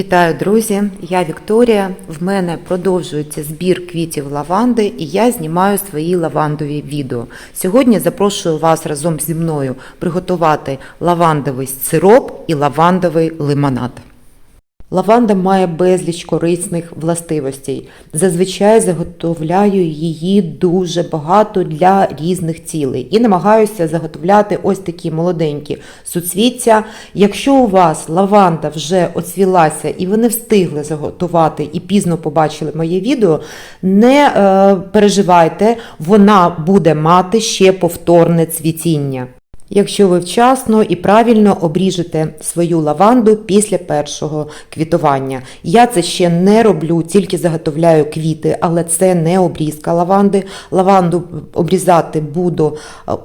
Вітаю, друзі! Я Вікторія. В мене продовжується збір квітів лаванди, і я знімаю свої лавандові відео. Сьогодні запрошую вас разом зі мною приготувати лавандовий сироп і лавандовий лимонад. Лаванда має безліч корисних властивостей. Зазвичай заготовляю її дуже багато для різних цілей і намагаюся заготовляти ось такі молоденькі суцвіття. Якщо у вас лаванда вже оцвілася і ви не встигли заготувати і пізно побачили моє відео, не е, переживайте, вона буде мати ще повторне цвітіння. Якщо ви вчасно і правильно обріжете свою лаванду після першого квітування. Я це ще не роблю, тільки заготовляю квіти, але це не обрізка лаванди. Лаванду обрізати буду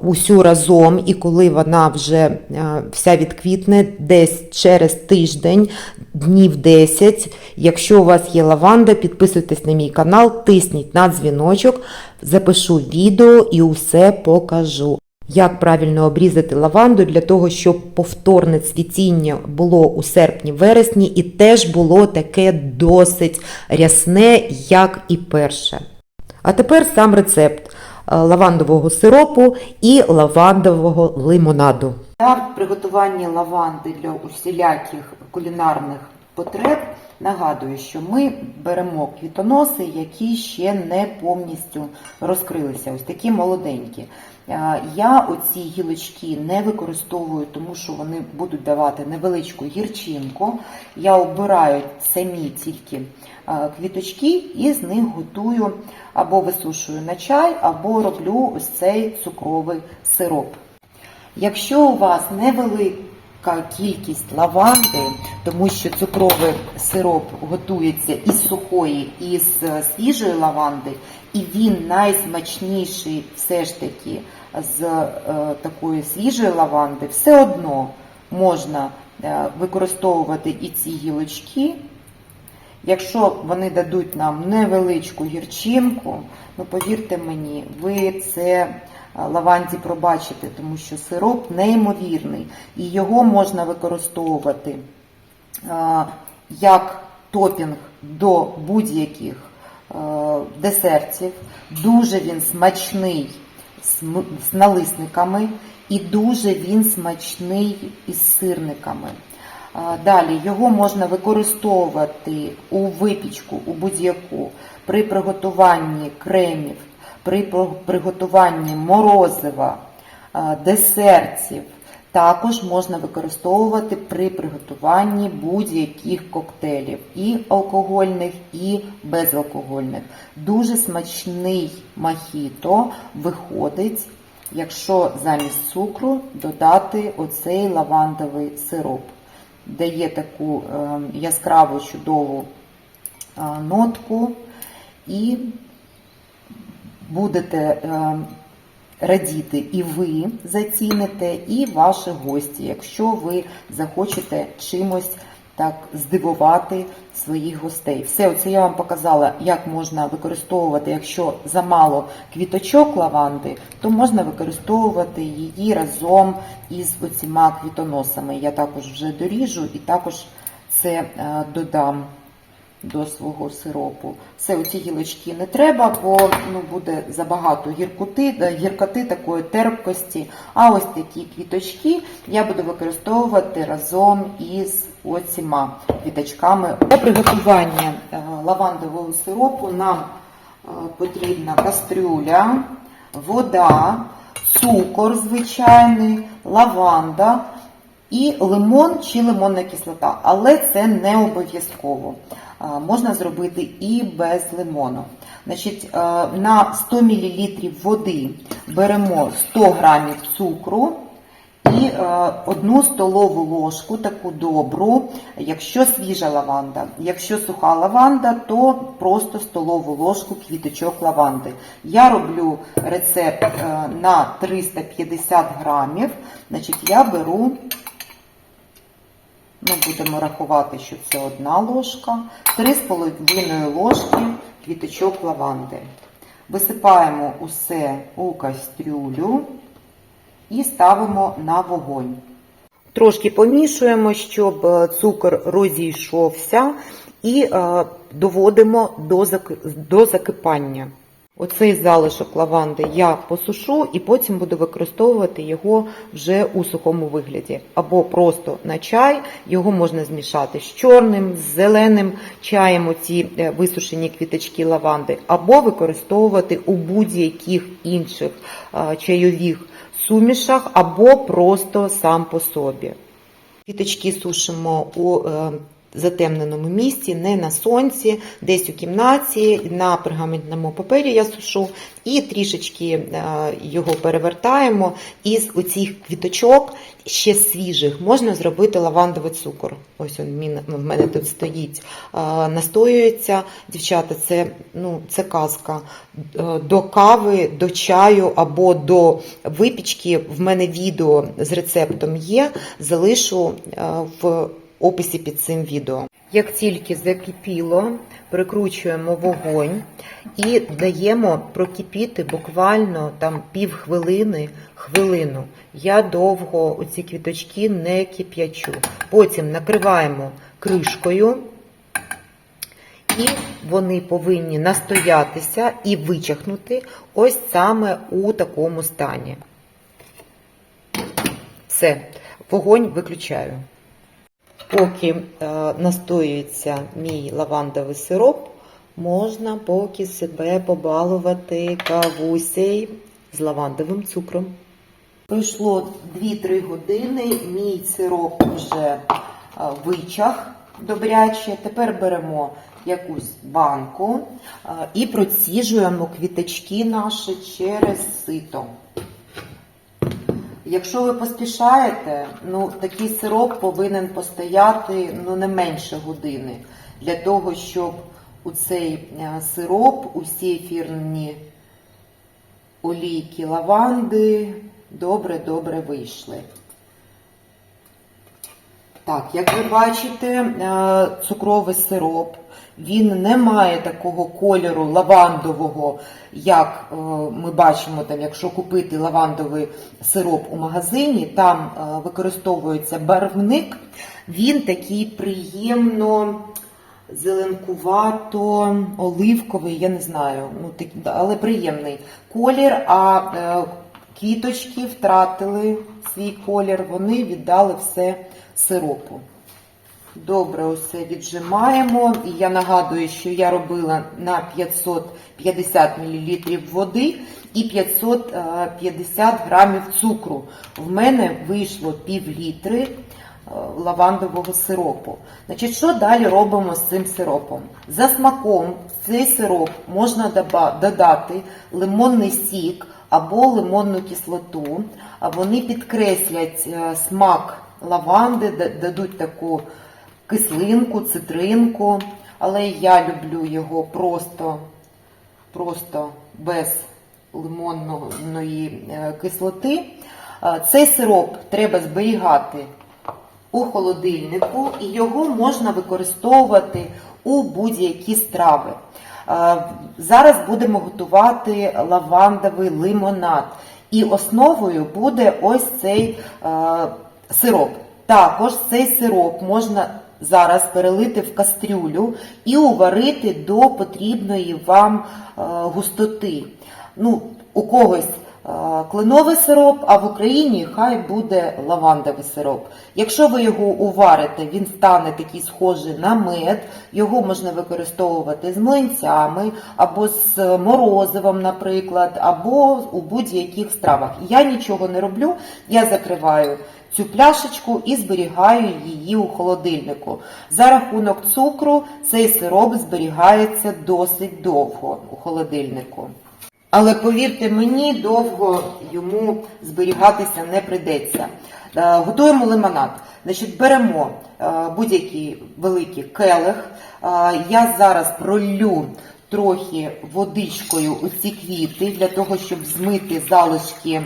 усю разом, і коли вона вже вся відквітне, десь через тиждень, днів 10. Якщо у вас є лаванда, підписуйтесь на мій канал, тисніть на дзвіночок, запишу відео і усе покажу. Як правильно обрізати лаванду для того, щоб повторне цвітіння було у серпні-вересні і теж було таке досить рясне, як і перше. А тепер сам рецепт е, лавандового сиропу і лавандового лимонаду. Для приготування лаванди для усіляких кулінарних потреб нагадую, що ми беремо квітоноси, які ще не повністю розкрилися, ось такі молоденькі. Я оці гілочки не використовую, тому що вони будуть давати невеличку гірчинку. Я обираю самі тільки квіточки і з них готую або висушую на чай, або роблю ось цей цукровий сироп. Якщо у вас невелика кількість лаванди, тому що цукровий сироп готується із сухої, і е, свіжої лаванди, і він найсмачніший все ж таки з е, такої свіжої лаванди, все одно можна е, використовувати і ці гілочки. Якщо вони дадуть нам невеличку гірчинку, ну повірте мені, ви це е, лаванді пробачите, тому що сироп неймовірний, і його можна використовувати е, як топінг до будь-яких е, десертів. Дуже він смачний з налисниками і дуже він смачний із сирниками. Далі його можна використовувати у випічку, у будь-яку, при приготуванні кремів, при приготуванні морозива, десертів. Також можна використовувати при приготуванні будь-яких коктейлів, і алкогольних, і безалкогольних. Дуже смачний мохіто виходить, якщо замість цукру додати оцей лавандовий сироп дає таку е, яскраву чудову е, нотку. І будете е, радіти і ви заціните, і ваші гості, якщо ви захочете чимось так здивувати своїх гостей. Все, оце я вам показала, як можна використовувати, якщо замало квіточок лаванди, то можна використовувати її разом із оціма квітоносами. Я також вже доріжу і також це е, додам до свого сиропу. Все, оці гілочки не треба, бо ну, буде забагато гіркоти, гіркоти такої терпкості. А ось такі квіточки я буду використовувати разом із оціма квіточками. Для приготування е, лавандового сиропу нам е, потрібна кастрюля, вода, цукор звичайний, лаванда і лимон чи лимонна кислота, але це не обов'язково. Можна зробити і без лимону. Значить, е, на 100 мл води беремо 100 г цукру і е, одну столову ложку, таку добру, якщо свіжа лаванда. Якщо суха лаванда, то просто столову ложку квіточок лаванди. Я роблю рецепт е, на 350 грамів. Значить, я беру ми будемо рахувати, що це одна ложка, 3,5 ложки квіточок лаванди. Висипаємо усе у кастрюлю і ставимо на вогонь. Трошки помішуємо, щоб е, цукор розійшовся, і е, доводимо до, закипання. Оцей залишок лаванди я посушу і потім буду використовувати його вже у сухому вигляді. Або просто на чай, його можна змішати з чорним, з зеленим чаєм, оці е, висушені квіточки лаванди, або використовувати у будь-яких інших чайових сумішах, або просто сам по собі. Квіточки сушимо у е, затемненому місці, не на сонці, десь у кімнаті, на пергаментному папері я сушу, і трішечки е, його перевертаємо. Із оцих квіточок ще свіжих можна зробити лавандовий цукор. Ось він в мене тут стоїть. Е, Настоюється, дівчата, це, ну, це казка. Е, До кави, до чаю або до випічки. В мене відео з рецептом є. Залишу в описі під цим відео. Як тільки закипіло, прикручуємо вогонь і даємо прокипіти буквально там пів хвилини, хвилину. Я довго оці квіточки не кип'ячу. Потім накриваємо кришкою. І вони повинні настоятися і вичахнути ось саме у такому стані. Все, вогонь виключаю. Поки е, настоюється мій лавандовий сироп, можна поки себе побалувати кавусей з лавандовим цукром. Пройшло 2-3 години, мій сироп вже е, вичах добряче. Тепер беремо якусь банку е, і проціжуємо квіточки наші через сито. Якщо ви поспішаєте, ну такий сироп повинен постояти ну не менше години для того, щоб у цей е, сироп, усі ефірні олійки лаванди добре-добре вийшли. Так, як ви бачите, е, цукровий сироп, він не має такого кольору лавандового, як е, ми бачимо, там, якщо купити лавандовий сироп у магазині, там е, використовується барвник, він такий приємно зеленкувато, оливковий, я не знаю, ну, але приємний колір, а е, квіточки втратили свій колір, вони віддали все сиропу. Добре, усе віджимаємо. І я нагадую, що я робила на 550 мл води і 550 грамів цукру. В мене вийшло пів літри е, лавандового сиропу. Значить, що далі робимо з цим сиропом? За смаком в цей сироп можна додати лимонний сік або лимонну кислоту. Вони підкреслять е, смак лаванди, да- дадуть таку кислинку, цитринку, але я люблю його просто, просто без лимонної е, кислоти. Е, Цей сироп треба зберігати у холодильнику, і його можна використовувати у будь-які страви. Е, Зараз будемо готувати лавандовий лимонад. І основою буде ось цей сироп. Також цей сироп можна зараз перелити в кастрюлю і уварити до потрібної вам е, густоти. Ну, у когось е, кленовий сироп, а в Україні хай буде лавандовий сироп. Якщо ви його уварите, він стане такий схожий на мед. Його можна використовувати з млинцями, або з морозивом, наприклад, або у будь-яких стравах. Я нічого не роблю, я закриваю цю пляшечку і зберігаю її у холодильнику. За рахунок цукру цей сироп зберігається досить довго у холодильнику. Але повірте мені, довго йому зберігатися не прийдеться. Е, Готуємо лимонад. Значить, беремо е, будь-який великий келих. Е, Я зараз пролю трохи водичкою у ці квіти для того, щоб змити залишки,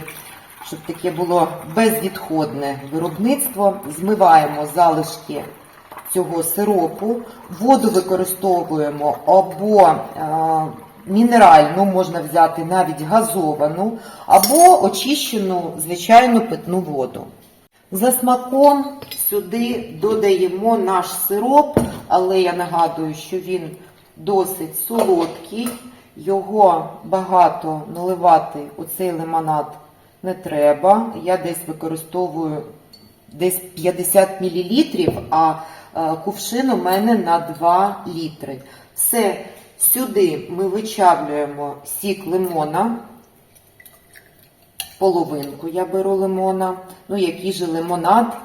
щоб таке було безвідходне виробництво. Змиваємо залишки цього сиропу. Воду використовуємо або е, мінеральну, можна взяти навіть газовану, або очищену звичайну питну воду. За смаком сюди додаємо наш сироп, але я нагадую, що він досить солодкий, його багато наливати у цей лимонад не треба. Я десь використовую десь 50 мл, а е, кувшин у мене на 2 літри. Все, сюди ми вичавлюємо сік лимона. Половинку я беру лимона. Ну, який же лимонад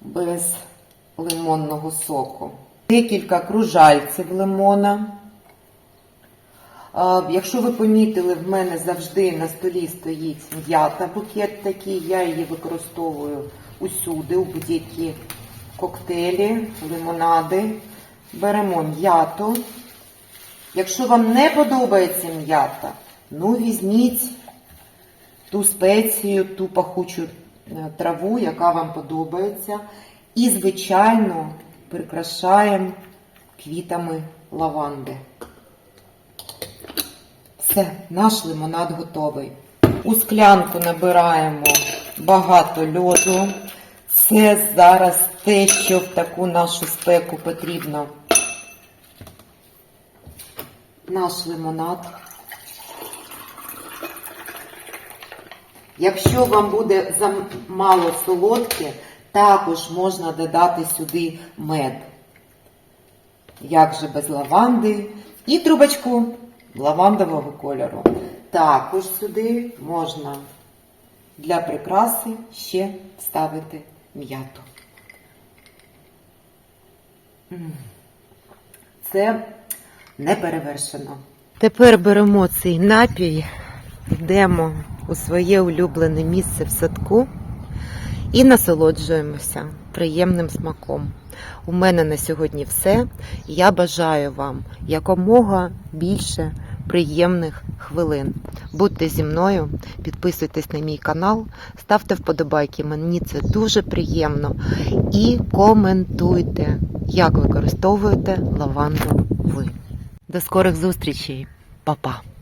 без лимонного соку. Декілька кружальців лимона. Якщо ви помітили, в мене завжди на столі стоїть м'ята, букет такий, я її використовую усюди, у будь-які коктейлі, лимонади. Беремо м'яту. Якщо вам не подобається м'ята, ну візьміть ту спецію, ту пахучу е, траву, яка вам подобається. І, звичайно, прикрашаємо квітами лаванди. Все, наш лимонад готовий. У склянку набираємо багато льоду. Це зараз те, що в таку нашу спеку потрібно. Наш лимонад. Якщо вам буде замало солодке, також можна додати сюди мед. Як же без лаванди і трубочку лавандового кольору. Також сюди можна для прикраси ще вставити м'яту. Це не перевершено. Тепер беремо цей напій, йдемо у своє улюблене місце в садку і насолоджуємося приємним смаком. У мене на сьогодні все. Я бажаю вам якомога більше приємних хвилин. Будьте зі мною, підписуйтесь на мій канал, ставте вподобайки, мені це дуже приємно. І коментуйте, як використовуєте лаванду ви. До скорих зустрічей, Па-па!